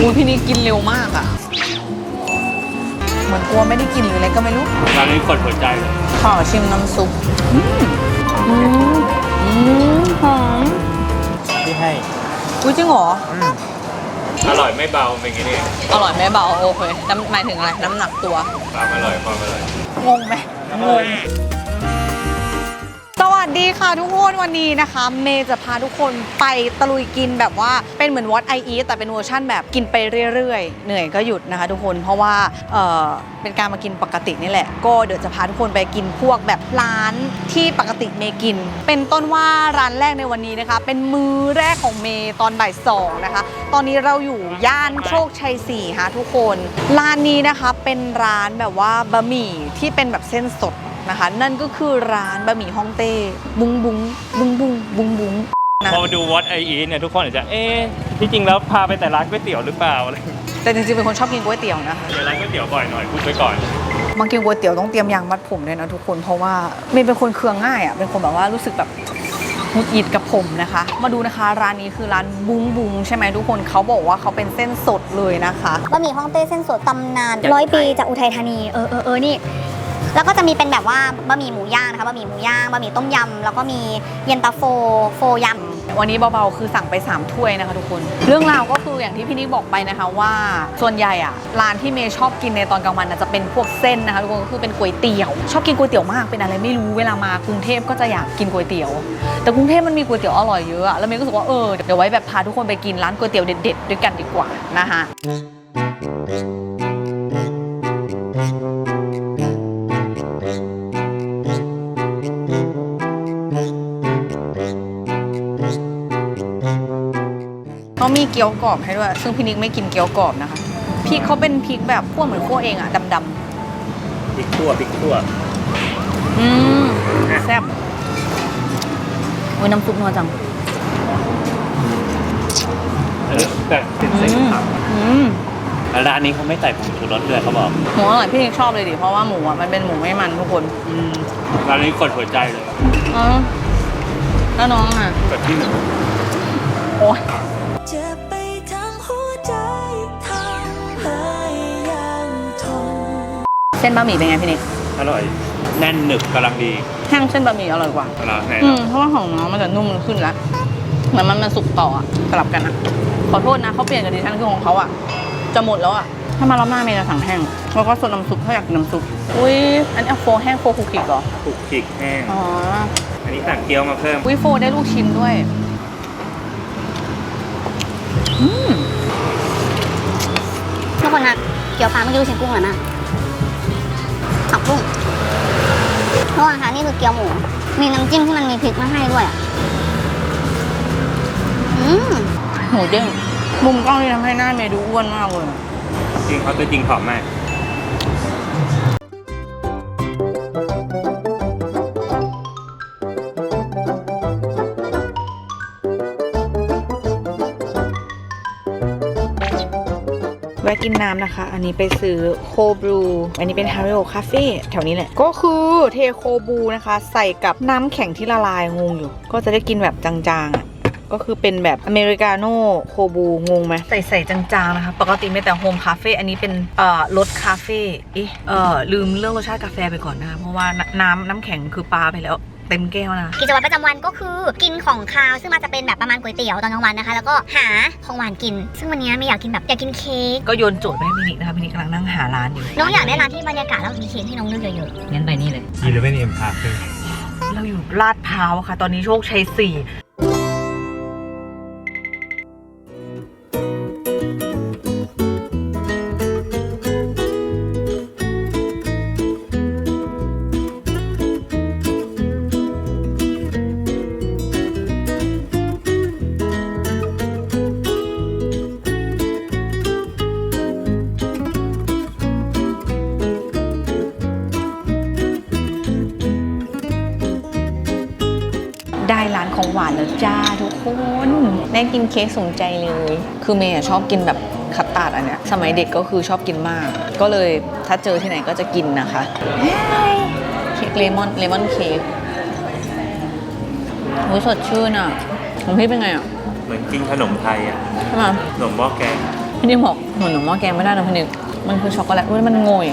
อุ้ยพี่นี่กินเร็วมากอะ เหมือนกลัวไม่ได้กินหรืออะไรก็ไม่รู้ ร้านนี้กดหัวใจเลยขอชิมน้ำซุปอืมอืมอืมหอมที่ให้อุ้ยจริงเหรอ อร่อยไม่เบาเป็นไงนี่อร่อยไหมเบาโอเคน้ำหมายถึงอะไร น้ำหนักตัว ความอร่อยความอร่อย งงไหมงงสวัส ดีค่ะทุกคนวันนี้นะคะ เมย์จะพาทุกคนไปตะลุยกินแบบว่าเป็นเหมือน What I Eat แต่เป็นเวอร์ชั่นแบบกินไปเรื่อยๆ เหนื่อยก็หยุดนะคะทุกคนเพราะว่าเอ่อเป็นการมากินปกตินี่แหละ ก็เดี๋ยวจะพาทุกคนไปกินพวกแบบร้านที่ปกติเมย์กิน เป็นต้นว่าร้านแรกในวันนี้นะคะ เป็นมือแรกของเมย์ตอนบ่ายสองนะคะ ตอนนี้เราอยู่ย่านโชคชัย4ค่ะทุกคนร้านนี้นะคะเป็นร้านแบบว่าบะหมี่ที่เป็นแบบเส้นสด นะคะ นั่นก็คือร้านบะหมี่ฮ่องเต้บุ้งบุ้งบุ้งบุ้งบุ้งบุ้งนะพอมาดู What I Eat เนี่ยทุกคนอาจจะเอ๊ะที่จริงแล้วพาไปแต่ร้านก๋วยเตี๋ยวหรือเปล่าอะไรแต่จริงๆเป็นคนชอบกินก๋วยเตี๋ยวนะคะเดี๋ยวร้านก๋วยเตี๋ยวบ่อยหน่อยพูดไปก่อนมากินก๋วยเตี๋ยวต้องเตรียมยางมัดผมเลยนะทุกคนเพราะว่าเมย์เป็นคนเคืองง่ายอะเป็นคนแบบว่ารู้สึกแบบหงุดหงิดกับผมนะคะ มาดูนะคะร้านนี้คือร้านบุ้งบุ้งใช่ไหมทุกคนเขาบอกว่าเขาเป็นเส้นสดเลยนะคะบะหมี่ฮ่องเต้เส้นสดตำนานจากร้อยปีไทยจากอุทัยธานีเออเออเออนี่ แล้วก็จะมีเป็นแบบว่าบะหมี่หมูย่างนะคะบะหมี่หมูย่างบะหมี่ต้มยำแล้วก็มีเย็นตาโฟ โฟยำวันนี้เบาๆคือสั่งไป 3 ถ้วยนะคะทุกคน เรื่องราวก็คืออย่างที่พี่นิกบอกไปนะคะว่าส่วนใหญ่อะร้านที่เมย์ชอบกินในตอนกลางวันนะจะเป็นพวกเส้นนะคะทุกคนก็คือเป็นก๋วยเตี๋ยว ชอบกินก๋วยเตี๋ยวมากเป็นอะไรไม่รู้เวลามากรุงเทพก็จะอยากกินก๋วยเตี๋ยว แต่กรุงเทพมันมีก๋วยเตี๋ยวอร่อยเยอะอะแล้วเมย์ก็รู้สึกว่าเออเดี๋ยวไว้แบบพาทุกคนไปกินร้านก๋วยเตี๋ยวเด็ดๆด้วยกันดีกว่านะคะ เขามีเกี๊ยวกรอบให้ด้วย ซึ่งพี่นิกไม่กินเกี๊ยวกรอบนะคะพริกเขาเป็นพริกแบบคั่วเหมือนคั่วเองอะดำพริกขั่วพริกขั่วๆอืมแซ่บอุ้ยน้ำซุปนัวจังเออแต่เป็นเส้นครับอืมแล้วร้านนี้เขาไม่ใส่ผงชูรสด้วยเขาบอก หมูอร่อยพี่นิกชอบเลยดิเพราะว่าหมูอะมันเป็นหมูไม่มันทุกคนร้านนี้กดหัวใจเลยอ๋อแล้วน้องอะกดที่หนึ่งโอ้ย เจ็บไปทั้งหัวใจทำให้ยังทนเส้นบะหมี่เป็นไงพี่นิกอร่อย แน่นหนึบกำลังดีแห้งเส้นบะหมี่อร่อยกว่าร้านไหนอืเนาะมเพราะว่าของน้องมันจะนุ่มขึ้นแล้วเหมือนมันมันสุกต่ออะสลับกันอะขอโทษนะเขาเปลี่ยนกับดิฉันคือของเขาอะจะหมดแล้วอะถ้ามารอบหน้าเมย์จะสั่งแห้งแล้วก็ส่วนน้ำซุปถ้าอยากกินน้ำซุปอุ้ยอันนี้โฟแห้งโฟคุกกิกเหรอคลุกคลิกแห้งอ๋ออันนี้สั่งเกี๊ยวมาเพิ่มอุ้ยโฟได้ลูกชิ้นด้วยอืม ทุกคนนะเกี๊ยวฟ้าเมื่อกี้ลูกชิ้นกุ้งอร่อยมากผักกุ้งทุกคนคะนี่คือเกี๊ยวหมู มีน้ำจิ้มที่มันมีพริกมาให้ด้วยอะอืมหมูเด้งมุมกล้องที่ทำให้หน้าเมย์ดูอ้วนมากเลย จริงเขาตัวจริงผอมมาก กินน้ำนะคะ อันนี้ไปซื้อโคบรู อันนี้เป็นฮาริโอคาเฟ่แถวนี้แหละ ก็คือเทโคบูนะคะ ใส่กับน้ำแข็งที่ละลายงงอยู่ ก็จะได้กินแบบจางๆอะก็คือเป็นแบบอเมริกาโน่โคบูงงไหมใส่ใส่จางๆนะคะ ปกติไม่แต่โฮมคาเฟ่อันนี้เป็นเอ่อรสคาเฟ่เอ๊ะเอ่อลืมเรื่องรสชาติกาแฟไปก่อนนะคะเพราะว่าน้ำน้ำแข็งคือปลาไปแล้ว เต็มแก้วนะคะกิจวัตรประจำวันก็คือกินของคาวซึ่งมันจะเป็นแบบประมาณก๋วยเตี๋ยวตอนกลางวันนะคะ แล้วก็หาของหวานกิน ซึ่งวันนี้ไม่อยากกินแบบอยากกินเค้กก็โยนโจทย์ไปให้พี่นิกนะคะพี่นิกกำลังนั่งหาร้านอยู่น้องอยากได้ร้านที่บรรยากาศแล้วมีเค้กให้น้องเลือกเยอะงั้นไปนี่เลยอีเลเว่นเอ็มคาเฟ่เราอยู่ลาดพร้าวค่ะ ตอนนี้โชคชัยสี่ ได้กินเค้กสมใจเลย คือเมย์อะชอบกินแบบคัตตาร์ดอันเนี้ย สมัยเด็กก็คือชอบกินมาก ก็เลยถ้าเจอที่ไหนก็จะกินนะคะเค้กเลมอนเลมอนเค้กโอ้ยสดชื่นอะของพี่เป็นไงอะ เหมือนกินขนมไทยอะใช่ไหมขนมหม้อแกงอพี่นิกบอกเหมือนหนูหม้อแกงไม่ได้นะพี่นิกมันคือช็อกโกแลตด้วยมันโงย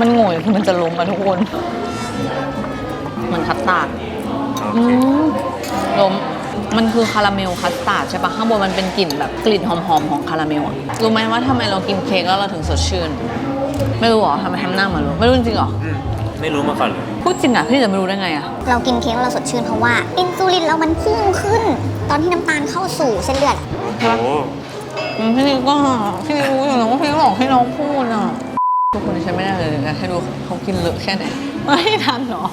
มันโงยคือมันจะล้มอะทุกคนเหมือนคัสตาร์ดอืมล้ม มันคือคาราเมลคัสตาร์ดใช่ปะข้างบนมันเป็นกลิ่นแบบกลิ่นหอมๆของคาราเมลอะรู้ไหมว่าทำไมเรากินเค้กแล้วเราถึงสดชื่น ไม่รู้เหรอทำไมทำหน้ามารู้ไม่รู้จริงๆเหรอไม่รู้มาก่อนเลย พูดจริงอะพี่จะไม่รู้ได้ไงอะเรากินเค้กแล้วเราสดชื่นเพราะว่า อินซูลินเรามันพุ่งขึ้น ตอนที่น้ำตาลเข้าสู่เส้นเลือด โอ้โหอืมพี่นิกก็พี่นิกรู้อยู่แล้วว่าพี่นิกหลอกให้น้องพูดอะทุกคนฉันไม่ได้เลยนะให้ดูเขากินเลอะแค่ไหนไม่ทันเหรอ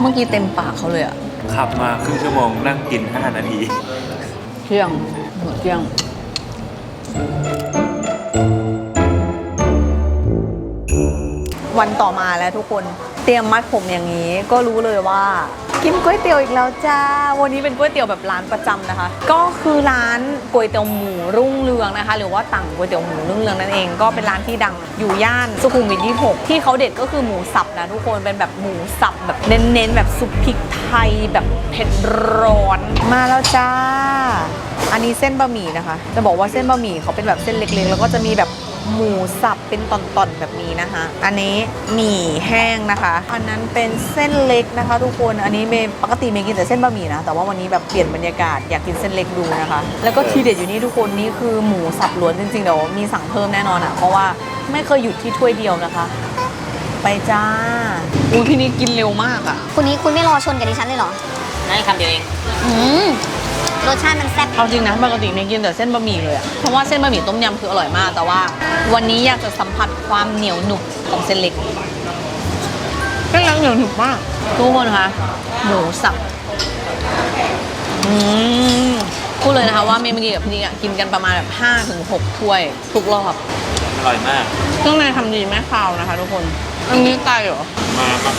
เมื่อกี้เต็มปากเขาเลยอะ ขับมาครึ่งชั่วโมงนั่งกิน 5 นาที เที่ยงหมดเที่ยง วันต่อมาแล้วทุกคนเตรียมมัดผมอย่างนี้ ก็รู้เลยว่า กินก๋วยเตี๋ยวอีกแล้วจ้า วันนี้เป็นก๋วยเตี๋ยวแบบร้านประจำนะคะ ก็คือร้านก๋วยเตี๋ยวหมูรุ่งเรืองนะคะ หรือว่าต่างก๋วยเตี๋ยวหมูรุ่งเรืองนั่นเอง ก็เป็นร้านที่ดังอยู่ย่านสุขุมวิท26ที่เขาเด็ดก็คือหมูสับนะทุกคน เป็นแบบหมูสับแบบเน้นๆ แบบซุปพริกไทยแบบเผ็ดร้อน มาแล้วจ้า อันนี้เส้นบะหมี่นะคะ จะบอกว่าเส้นบะหมี่เขาเป็นแบบเส้นเล็กๆ แล้วก็จะมีแบบ หมูสับเป็นตอนๆแบบนี้นะคะ อันนี้หมี่แห้งนะคะ อันนั้นเป็นเส้นเล็กนะคะ ทุกคน อันนี้เมย์ปกติเมย์กินแต่เส้นบะหมี่นะ แต่ว่าวันนี้แบบเปลี่ยนบรรยากาศอยากกินเส้นเล็กดูนะคะ แล้วก็ทีเด็ดอยู่นี่ทุกคนนี่คือหมูสับล้วนจริงๆเดี๋ยวมีสั่งเพิ่มแน่นอนอะเพราะว่าไม่เคยหยุดที่ถ้วยเดียวนะคะ ไปจ้าอุ้ยพี่นี่กินเร็วมากอะคุณนี้คุณไม่รอชนกับดิฉันเลยเหรอนั่นคำเดียวเอง อืม รสชาติมันแซ่บเอาจริงนะปกติเมย์กินแต่เส้นบะหมี่เลยอะเพราะว่าเส้นบะหมี่ต้มยำคืออร่อยมาก แต่ว่า วันนี้อยากจะสัมผัสความเหนียวหนุบของเส้นเล็กเส้นเล็กเหนียวหนุบมากทุกคนคะหมูสับอืมพูดเลยนะคะว่าเมย์เมื่อกี้กับพี่นิกอะกินกันประมาณแบบ5ถึง6ถ้วยทุกรอบอร่อยมากเครื่องในทำดีไม่คาวนะคะ ทุกคนอันนี้ไก่เหรอมามา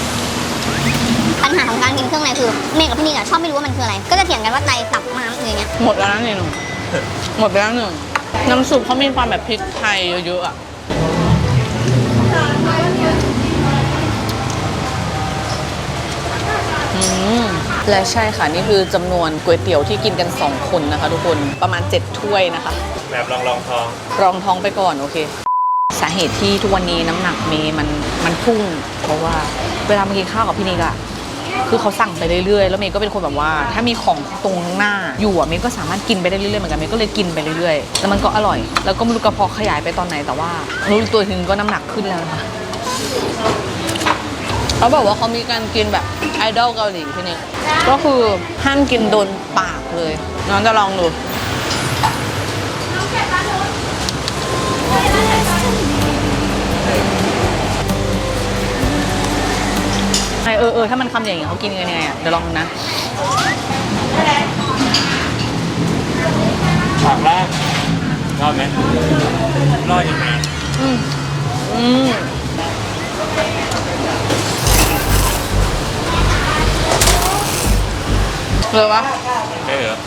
ปัญหาของการกินเครื่องในคือเมย์กับพี่นิกอะชอบไม่รู้ว่ามันคืออะไร ก็จะเถียงกันว่าไตตับม้ามอะไรเงี้ยหมดแล้วนะนี่หนูหมดไปแล้วหนึ่งน้ำซุปเขามีความแบบพริกไทยเยอะๆอะอืมและใช่ค่ะ นี่คือจำนวนก๋วยเตี๋ยวที่กินกัน 2 คนนะคะ ทุกคนประมาณ 7 ถ้วยนะคะ แบบลองลองทองรองท้องไปก่อนโอเค สาเหตุที่ทุกวันนี้น้ำหนักเมย์มันมันพุ่ง เพราะว่าเวลามากินข้าวกับพี่นิกอะ คือเขาสั่งไปเรื่อยๆ แล้วเมย์ก็เป็นคนแบบว่า ถ้ามีของตรงหน้าอยู่อะเมย์ก็สามารถกินไปได้เรื่อยๆเหมือนกันเมย์ก็เลยกินไปเรื่อยๆแล้วมันก็อร่อย แล้วก็ไม่รู้กระเพาะขยายไปตอนไหนแต่ว่ารู้ตัวอีกทีนึงก็น้ำหนักขึ้นแล้วนะเขาบอกว่าเขามีการกินแบบไอดอลเกาหลีพี่นิกก็คือห้ามกินโดนปากเลย น้องจะลองดู เออเออถ้ามันคำใหญ่อย่างเขากินกันยังไงอะเดี๋ยวลองดูนะฉากแรกรอดไหมรอดยังไงอืมอืมเลยปะได้เหรอ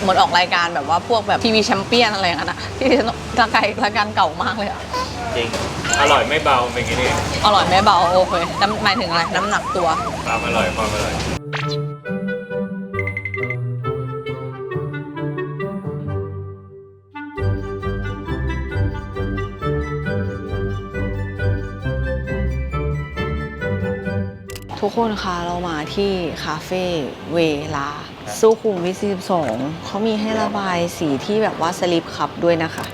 เหมือนออกรายการแบบว่าพวกแบบทีวีแชมเปี้ยนอะไรอย่างนั้นอะที่รายการรายการเก่ามากเลยอะ จริง อร่อยไม่เบาเป็นไงนี่อร่อยไม่เบาโอเคน้ำหมายถึงอะไรน้ำหนักตัว ความอร่อยความอร่อย ทุกคนคะเรามาที่คาเฟ่เวลาสุขุมวิท42เขามีให้ระบายสีที่แบบว่าสลิปคับด้วยนะคะ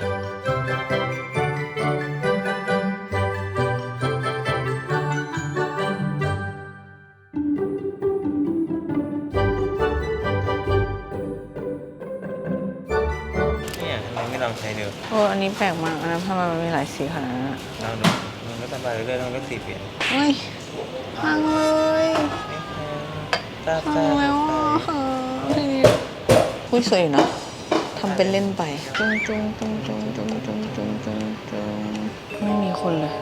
นนี้แปลกมากนะทำไมมันมีหลายสีขนาดนั้นอะลองดูมันก็สบายเรื่อยๆมันก็สีเปลี่ยนเฮ้ยพังเลยพังแล้วอะคุยสวยอยู่นะทำเป็นเล่นไปจุงจุงจุงจุงจุงจุงจุงจุงจุงไม่มีคนเลย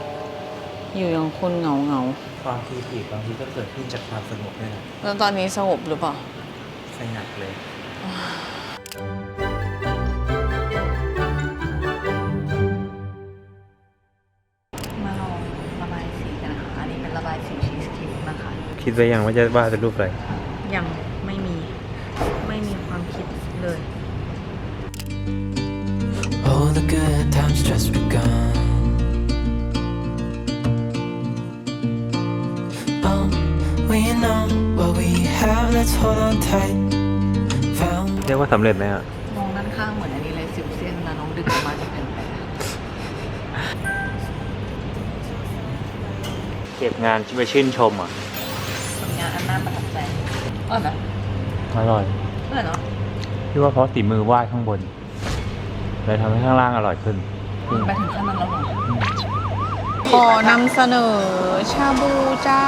อยู่อย่างคนเหงาเหงาความคีทีบางทีก็เกิดขึ้นจากความสงบนี่แหละๆแล้วตอนนี้สงบหรือเปล่า สงัดเลย คิดไว้ยังว่าจะวาดเป็นรูปอะไร ยังไม่มี ไม่มีความคิดเลย All the good times just begun we know what we have let's hold on tight เรียกว่าสำเร็จไหมอะมองด้านข้างเหมือนอันนี้เลยสิวเส้นนะน้องดึงออกมาจะเป็นเก็บงานนไปชื่นชมอะ งานอันน่าประทับใจอร่อยไหมอร่อยอร่อยเนาะพี่ว่าเพราะฝีมือวาดข้างบนเลยทำให้ข้างล่างอร่อยขึ้นไปถึงขั้นนั้นแล้วเหรอขอนำเสนอชาบูจ้า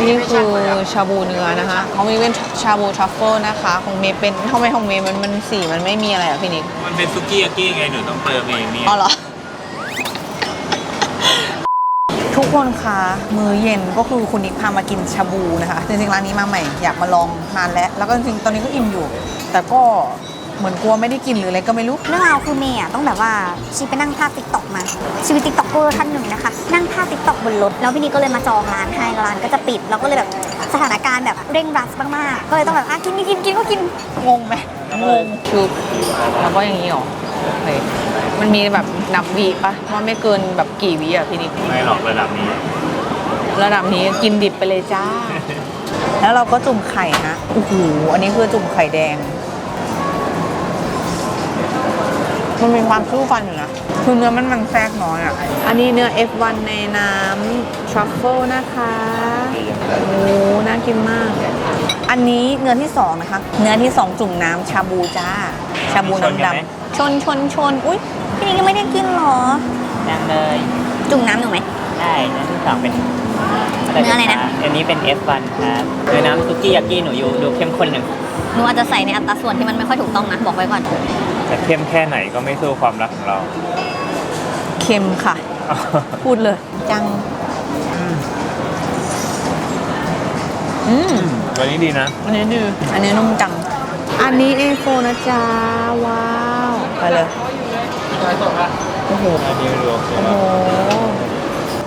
นี่คือชาบูเนื้อนะคะของมีเป็นชาบูทรัฟเฟิลนะคะ ของเมย์เป็นทำไมของเมย์มันมันสีมันไม่มีอะไรอะพี่นิก มันเป็นซุกี้ยากี้ไงหนูต้องเติมเองเนี่ยอ๋อเหรอ ทุกคนคะมื้อเย็นก็คือคุณนิกพามากินชาบูนะคะ จริงๆร้านนี้มาใหม่ อยากมาลองนานแล้ว แล้วก็จริงๆตอนนี้ก็อิ่มอยู่ แต่ก็เหมือนกลัวไม่ได้กินหรืออะไรก็ไม่รู้ เรื่องราวคือเมย์อะต้องแบบว่าชีไปนั่งภาพติ๊กต็อกมา ชีวิตติ๊กต็อกเกอร์ท่านหนึ่งนะคะ นั่งภาพติ๊กต็อกบนรถ แล้วพี่นี่ก็เลยมาจองร้านให้ร้านก็จะปิดเราก็เลยแบบสถานการณ์แบบเร่งรัดมากๆ ก็เลยต้องแบบอะกินกินกินก็กิน งงไหมงงคือแล้วก็อย่างนี้หรอ เฮ้ยมันมีแบบนับวีปะว่าไม่เกินแบบกี่วิอะพี่นิกไม่หรอกระดับนี้ ระดับนี้กินดิบไปเลยจ้า แล้วเราก็จุ่มไข่นะโอ้โหอันนี้คือจุ่มไข่แดง มันมีความสู้ฟันอยู่นะคือเนื้อมันมันแทรกน้อยอะ อันนี้เนื้อ F1 ในน้ำทรัฟเฟิลนะคะโอ้น่ากินมาก อันนี้เนื้อที่สองนะคะ เนื้อที่สองจุ่มน้ำชาบูจ้า ชาบูน้ำดำ ชนชนชนอุ้ยพี่นี่ยังไม่ได้กินเหรอ ยังเลยจุ่มน้ำหนูไหม ได้เนื้อที่สองเป็นเนื้ออะไรนะ อันนี้เป็น F1 ครับเนื้อน้ำซุกี้ยากิหนูอยู่ดูเข้มข้นหนึ่งหนูอาจจะใส่ในอัตราส่วนที่มันไม่ค่อยถูกต้องนะ บอกไว้ก่อน จะเข้มแค่ไหนก็ไม่สู้ความรักของเรา เค็มค่ะ พูดเลย จัง อืมวันนี้ดีนะ อันนี้ดีอันนี้นุ่มจัง อันนี้เอโฟนะจ๊ะว้าว ไปเลยโอ้โหอันนี้รวมโอ้โห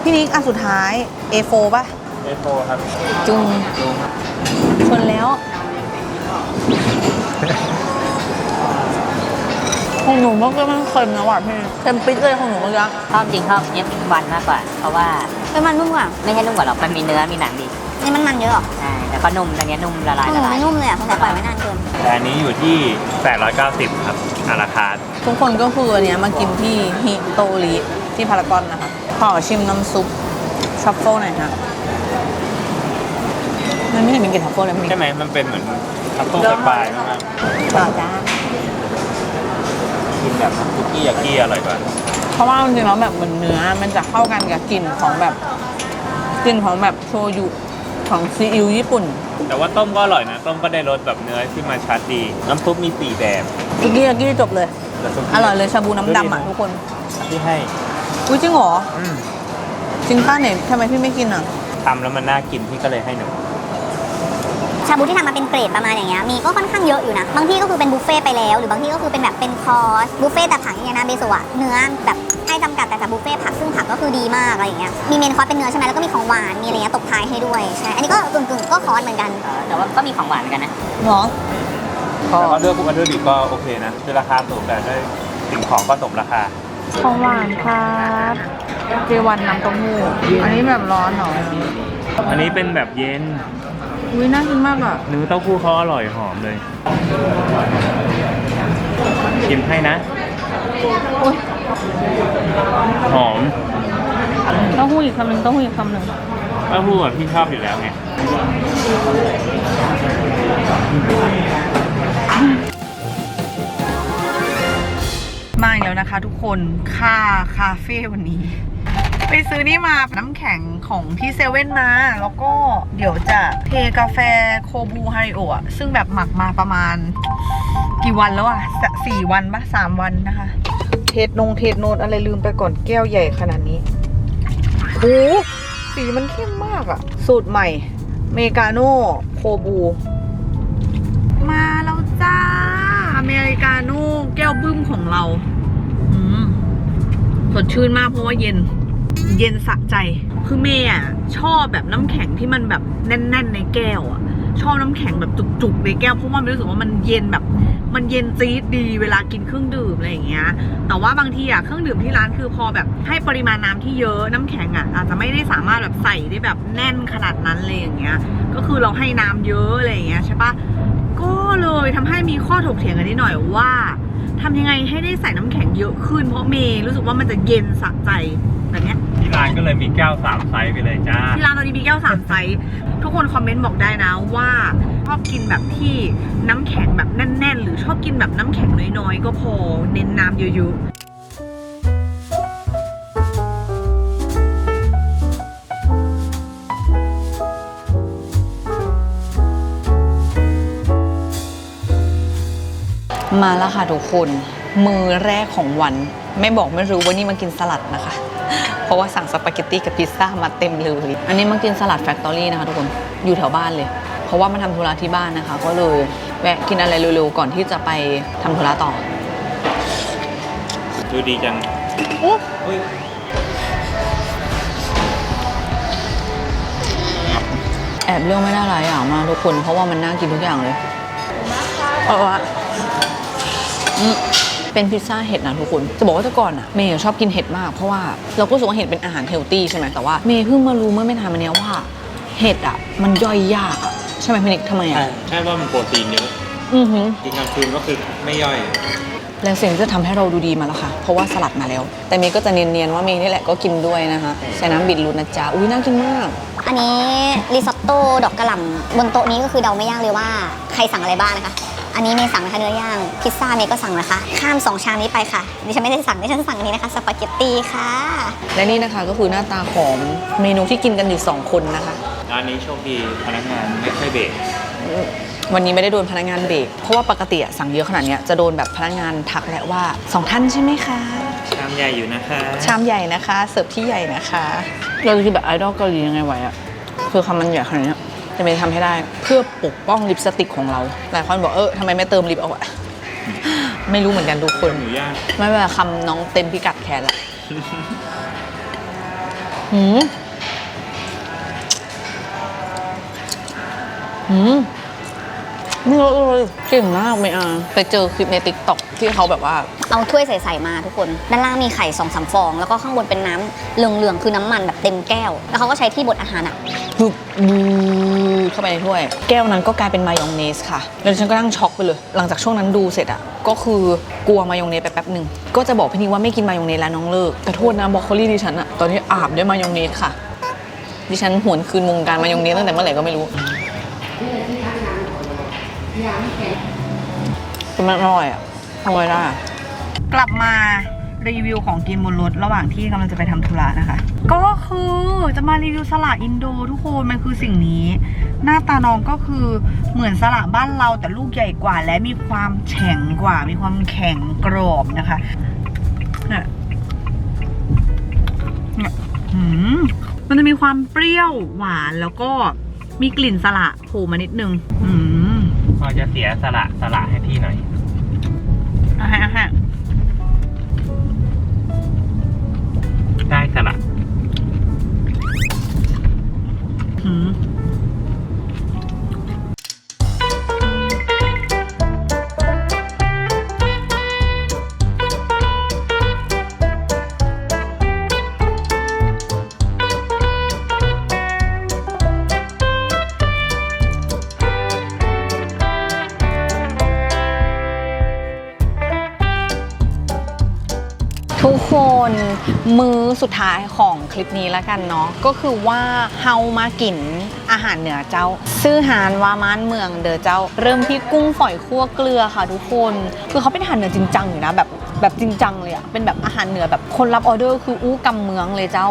พี่นิกอันสุดท้าย A4 ป่ะเอโฟครับจุงชนแล้วของหนูเมื่อกี้มันเค็มนะว่ะพี่เค็มปิ๊ดเลยของหนูเมื่อกี้ชอบจริงชอบ F1 มากกว่า เพราะว่าเป็นมันนุ่มกว่าไม่ใช่นุ่มกว่าหรอกมันมีเนื้อมีหนังดี นี่มันมันเยอะหรอใช่แต่ก็นุ่มอันเนี้ยนุ่มละลายของหละนูลายไม่นุ่มเลยอะสงสัยปล่อยไว้นานเกิน แต่อันนี้อยู่ที่ 890 ครับอาราคาร์ททุกคนก็คืออันเนี้ยมากินที่ฮิโตริที่พารากอนนะคะ ขอชิมน้ำซุปทรัฟเฟิลหน่อยฮะมันไม่เห็นมีกลิ่นทรัฟเฟิลเลยมันมีใช่ไหมมันเป็นเหมือนทัฟเฟิลปลายๆมากเปล่าจ้าๆกินแบบซุกี้ยากี้อร่อยกว่าเพราะว่าจริงๆแล้วแบบเหมือนเนื้อมันจะเข้ากันกับกลิ่นของแบบกลิ่นของแบบโชยุ ของซีอิ๊วญี่ปุ่นแต่ว่าต้มก็อร่อยนะ ต้มก็ได้รสแบบเนื้อที่มาชัดดี น้ำซุปมีสี่แบบสุกี้ยากี้จบเลย แต่ซุปอร่อยเลยชาบูน้ำดำอะทุกคนที่ให้อุ้ยจริงเหรออืมจริงป้าเนี่ยทำไมพี่ไม่กินอะ ทำแล้วมันน่ากินพี่ก็เลยให้หนู ชาบูที่ทำมาเป็นเกรดประมาณอย่างเงี้ยมีก็ค่อนข้างเยอะอยู่นะ บางที่ก็คือเป็นบุฟเฟ่ต์ไปแล้ว หรือบางที่ก็คือเป็นแบบเป็นคอร์สบุฟเฟ่ต์แต่ผักอย่างเงี้ยนะเบสุอะเนื้อแบบให้จำกัดแต่จะบุฟเฟ่ต์ผักซึ่งผักก็คือดีมากอะไรอย่างเงี้ยมีเมนคอร์สเป็นเนื้อใช่ไหมแล้วก็มีของหวานมีอะไรเงี้ยตบท้ายให้ด้วยใช่อันนี้ก็กึ่งๆก็คอร์สเหมือนกันเออแต่ว่าก็มีของหวานเหมือนกันนะเหรอแต่ว่าเลือกพวกวัตถุดิบก็โอเคนะคือราคาสูงแต่ด้วยสิ่งของก็สมราคา ของหวานครับเจวันน้ำเต้าหู้อันนี้แบบร้อนเหรออันนี้เป็นแบบเย็น อุ้ยน่ากินมากอะเนื้อเต้าหู้เขาอร่อยหอมเลย ชิมให้นะ อุ้ยหอมเต้าหู้อีกคำหนึ่งเต้าหู้อีกคำหนึ่งเต้าหู้อะพี่ชอบอยู่แล้วไงมาอีกแล้วนะคะทุกคนค่าคาเฟ่วันนี้ ไปซื้อนี่มาน้ำแข็งของที่เซเว่นมา แล้วก็เดี๋ยวจะเทกาแฟโคบูฮาริโอะซึ่งแบบหมักมาประมาณ กี่วันแล้วอะสี่วันปะสามวันนะคะ เทสนงเทสโนดอะไรลืมไปก่อนแก้วใหญ่ขนาดนี้โอ้สีมันเข้มมากอะสูตรใหม่เมกาโน่โคบู มาแล้วจ้า อเมริกาโน่แก้วบึ้มของเราสดชื่นมากเพราะว่าเย็น เย็นสะใจ คือเมย์อะชอบแบบน้ำแข็งที่มันแบบแน่น ๆ ในแก้วอะ ชอบน้ำแข็งแบบจุกๆในแก้วเพราะว่ามันรู้สึกว่ามันเย็นแบบ มันเย็นจี๊ดดีเวลากินเครื่องดื่มอะไรอย่างเงี้ย แต่ว่าบางทีอะเครื่องดื่มที่ร้านคือพอแบบให้ปริมาณน้ำที่เยอะน้ำแข็งอะอาจจะไม่ได้สามารถแบบใส่ได้แบบแน่นขนาดนั้นเลยอย่างเงี้ย ก็คือเราให้น้ำเยอะอะไรอย่างเงี้ยใช่ปะก็เลยทำให้มีข้อถกเถียงกันนิดหน่อยว่าทำยังไงให้ได้ใส่น้ำแข็งเยอะขึ้นเพราะเมย์รู้สึกว่ามันจะเย็นสะใจ ร้านก็เลยมีแก้วสามไซส์ไปเลยจ้า ที่ร้านตอนนี้มีแก้วสามไซส์ทุกคนคอมเมนต์บอกได้นะว่าชอบกินแบบที่น้ำแข็งแบบแน่น ๆ หรือชอบกินแบบน้ำแข็งน้อย ๆ ก็พอเน้นน้ำเยอะๆมาแล้วค่ะทุกคน มือแรกของวัน ไม่บอกไม่รู้ว่านี่มากินสลัดนะคะ เพราะว่าสั่งสปาเกตตี้กับพิซซ่ามาเต็มเลยอันนี้มากินสลัดแฟคทอรี่นะคะทุกคนอยู่แถวบ้านเลย เพราะว่ามาทำธุระที่บ้านนะคะ ก็เลยแวะกินอะไรเร็วๆก่อนที่จะไปทำธุระต่อดูดีจังแอบเรื่องไม่ได้หลายอย่างมากทุกคนเพราะว่ามันน่ากินทุกอย่างเลย เอาวะอืม เป็นพิซซ่าเห็ดนะทุกคนจะบอกว่าแต่ก่อนอะเมย์ชอบกินเห็ดมากเพราะว่าเราก็รู้สึกว่าเห็ดเป็นอาหารเฮลตี้ใช่ไหมแต่ว่าเมย์เพิ่งมารู้เมื่อไม่นานมาเนี้ยว่าเห็ดอะมันย่อยยากอะใช่ไหมพี่นิกทำไมอะใช่ใช่ว่ามันโปรตีนเยอะอือหือกินกลางคืนก็คือไม่ย่อยและสิ่งที่จะทำให้เราดูดีมาแล้วค่ะ เพราะว่าสลัดมาแล้ว แต่เมย์ก็จะเนียนๆว่าเมย์นี่แหละก็กินด้วยนะคะใส่น้ำบิดรูทนะจ๊ะ อุ้ยน่ากินมาก อันนี้ริซอตโต้ดอกกระหล่ำบนโต๊ะนี้ก็คือเดาไม่ยากเลยว่าใครสั่งอะไรบ้างนะคะ อันนี้เมย์สั่งนะคะเนื้อย่าง พิซซ่าเมย์ก็สั่งนะคะ ข้ามสองชามนี้ไปค่ะ ดิฉันไม่ได้สั่งดิฉันสั่งอันนี้นะคะ สปาเกตตีค่ะ และนี่นะคะก็คือหน้าตาของเมนูที่กินกันอยู่ 2 คนนะคะ ร้านนี้โชคดีพนักงานไม่ค่อยเบรกวันนี้ไม่ได้โดนพนักงานเบรก เพราะว่าปกติอะสั่งเยอะขนาดเนี้ยจะโดนแบบพนักงานทักแหละว่าสองท่านใช่ไหมคะ ชามใหญ่อยู่นะคะชามใหญ่นะคะ เสิร์ฟที่ใหญ่นะคะ เราจะกินแบบไอดอลเกาหลียังไงไหวอะคือคำมันใหญ่ขนาดเนี้ย จะไม่ทำให้ได้ เพื่อปกป้องลิปสติกของเรา หลายคนบอกเออทำไมไม่เติมลิปเอาอะไม่รู้เหมือนกันทุกคน หมูย่างไม่เป็นไรคำน้องเต็มพิกัดแค่ละหืมหืม นี่รสเลยเก่งมากเมอาไปเจอคลิปในติ๊กต็อกที่เขาแบบว่า เอาถ้วยใส่ๆมาทุกคน ด้านล่างมีไข่สองสามฟอง แล้วก็ข้างบนเป็นน้ำเหลืองๆ คือน้ำมันแบบเต็มแก้ว แล้วเขาก็ใช้ที่บดอาหารอะบึบบูเข้าไปในถ้วย แก้วนั้นก็กลายเป็นมายองเนสค่ะ แล้วฉันก็นั่งช็อกไปเลย หลังจากช่วงนั้นดูเสร็จอะก็คือกลัวมายองเนสไปแป๊บหนึ่งก็จะบอกพี่นิกว่าไม่กินมายองเนสแล้วน้องเลิกแต่โทษนะบรอกโคลี่ดิฉันอะตอนนี้อาบด้วยมายองเนสค่ะดิฉันหวนคืนวงการมายองเนสตั้งแต่เมื่อไหร่ก็ไม่รู้ แต่มันอร่อยอะอร่อยได้กลับมารีวิวของกินบนรถระหว่างที่กำลังจะไปทำธุระนะคะ ก็คือจะมารีวิวสละอินโดทุกคนมันคือสิ่งนี้ หน้าตาน้องก็คือเหมือนสละบ้านเราแต่ลูกใหญ่กว่า และมีความแข็งกว่า มีความแข็งกรอบนะคะเนี่ยเนี่ยมมันจะมีความเปรี้ยวหวานแล้วก็มีกลิ่นสละโผล่มานิดนึง อืม พอจะเสียสละสละให้พี่หน่อยอะฮะอะฮะได้สละ หืม อสุดท้ายของคลิปนี้แล้วกันเนาะก็คือว่าเฮามากินอาหารเหนือเจ้า ซื้อหานวามานเมืองเดอเจ้า เริ่มที่กุ้งฝอยคั่วเกลือค่ะทุกคน คือเขาเป็นอาหารเหนือจริงจังอยู่นะแบบแบบจริงจังเลยอะเป็นแบบอาหารเหนือแบบคนรับออเดอร์คืออู้กำเมืองเลยเจ้า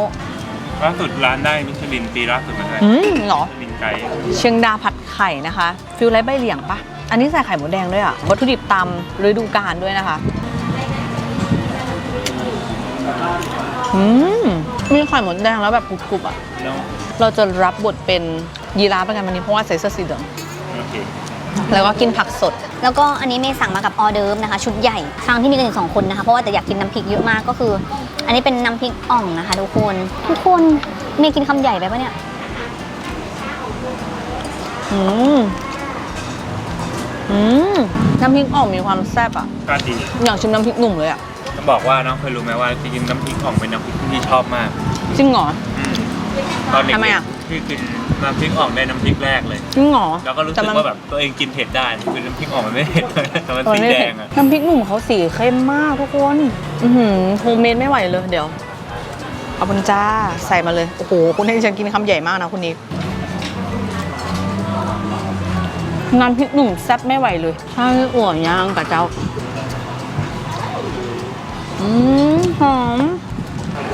ล่าสุดร้านได้มิชลินปีล่าสุดมาด้วยอืมเหรอมิชลินไกด์เชียงดาผัดไข่นะคะฟิลไลท์ใบเหลียงปะอันนี้ใส่ไข่หมูแดงด้วยอะวัตถุดิบตามฤดูกาลด้วยนะคะ อืมมีไข่หมูแดงแล้วแบบกรุบๆอะเนาะเราจะรับบทเป็นยีราฟเป็นกันวันนี้เพราะว่าใส่เสื้อสีเหลืองโอเค แล้วก็กินผักสด แล้วก็อันนี้เมย์สั่งมากับออเดิร์ฟนะคะ ชุดใหญ่ทางที่มีกันอยู่สองคนนะคะ เพราะว่าแต่อยากกินน้ำพริกเยอะมากก็คือ อันนี้เป็นน้ำพริกอ่องนะคะ ทุกคนทุกคนเมย์กินคำใหญ่ไปปะเนี่ยอืมอืมในน้ำพริกอ่องมีความแซ่บอะ ก็ดี อยากชิมน้ำพริกหนุ่มเลยอะ ต้องบอกว่าน้องเคยรู้ไหมว่าจริงๆน้ำพริกอ่องเป็นน้ำพริกที่พี่ชอบมากจริงเหรอ อืมตอนเด็กทำไมอะๆพี่กินน้ำพริกอ่องได้น้ำพริกแรกเลย จริงเหรอแล้วก็รู้สึแต่กมันว่าแบบตัวเองกินเผ็ดได้คือน้ำพริกอ่องมันไม่เผ็ดแต่มันเออสีไม่แดเผ็ดงอะน้ำพริกหนุ่มเขาสีเข้มมากทุกคนอือหือโฮมเมดไม่ไหวเลยเดี๋ยว เอาบุญจ้าใส่มาเลย โอ้โห คุณให้ดิฉันกินคำใหญ่มากนะคุณนิกน้ำพริกหนุ่มแซ่บไม่ไหวเลยใช่อั่วย่างกับเจ้า อืมหอม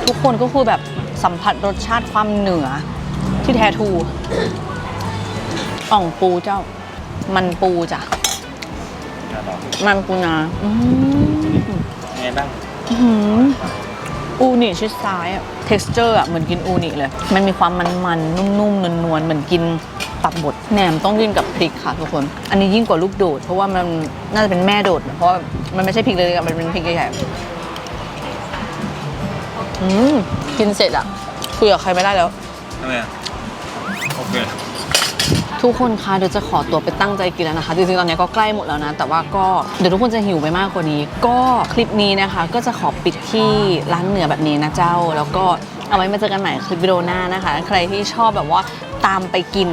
ทุกคนก็คือแบบสัมผัสรสชาติความเหนือที่แท้ทรูอ่องปูเจ้า มันปูจ้ะ มันปูนาอืมยังไงบ้างอื้อหืออูนิชิดซ้ายอะ texture อะเหมือนกินอูนิเลย มันมีความมันๆ นุ่มๆ นวลๆ เหมือนกินตับบดแหนมต้องกินกับพริกค่ะทุกคน อันนี้ยิ่งกว่าลูกโดด เพราะว่ามันน่าจะเป็นแม่โดด เพราะว่ามันไม่ใช่พริกเลยอะมันเป็นพริกใหญ่ๆ อืมกินเสร็จอะคุยกับใครไม่ได้แล้ว ทำไมอะโอเคทุกคนคะเดี๋ยวจะขอตัวไปตั้งใจกินแล้วนะคะจริงๆตอนนี้ก็ใกล้หมดแล้วนะ แต่ว่าก็เดี๋ยวทุกคนจะหิวไปมากกว่านี้ ก็คลิปนี้นะคะ ก็จะขอปิดที่ร้านเหนือแบบนี้นะเจ้า แล้วก็เอาไว้มาเจอกันใหม่คลิปวิดีโอหน้านะคะ ใครที่ชอบแบบว่าตามไปกิน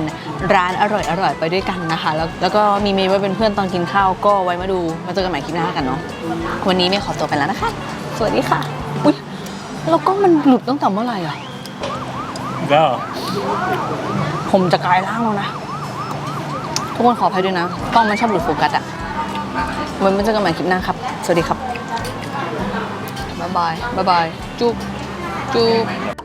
ร้านอร่อยๆไปด้วยกันนะคะ แล้วแล้วก็มีเมย์ไว้เป็นเพื่อนตอนกินข้าวก็ไว้มาดูมาเจอกันใหม่คลิปหน้ากันเนาะวันนี้เมย์ขอตัวไปแล้วนะคะ สวัสดีค่ะอุ้ย แล้วก็มันหลุดตั้งแต่เมื่อไหร่อะก็ผมจะกลายร่างแล้วนะ ทุกคนขออภัยด้วยนะกล้องมันชอบหลุดโฟกัสอะไว้มาเจอกันใหม่คลิปหน้าครับ สวัสดีครับ บ๊ายบาย บ๊ายบาย จุ๊บจุ๊บ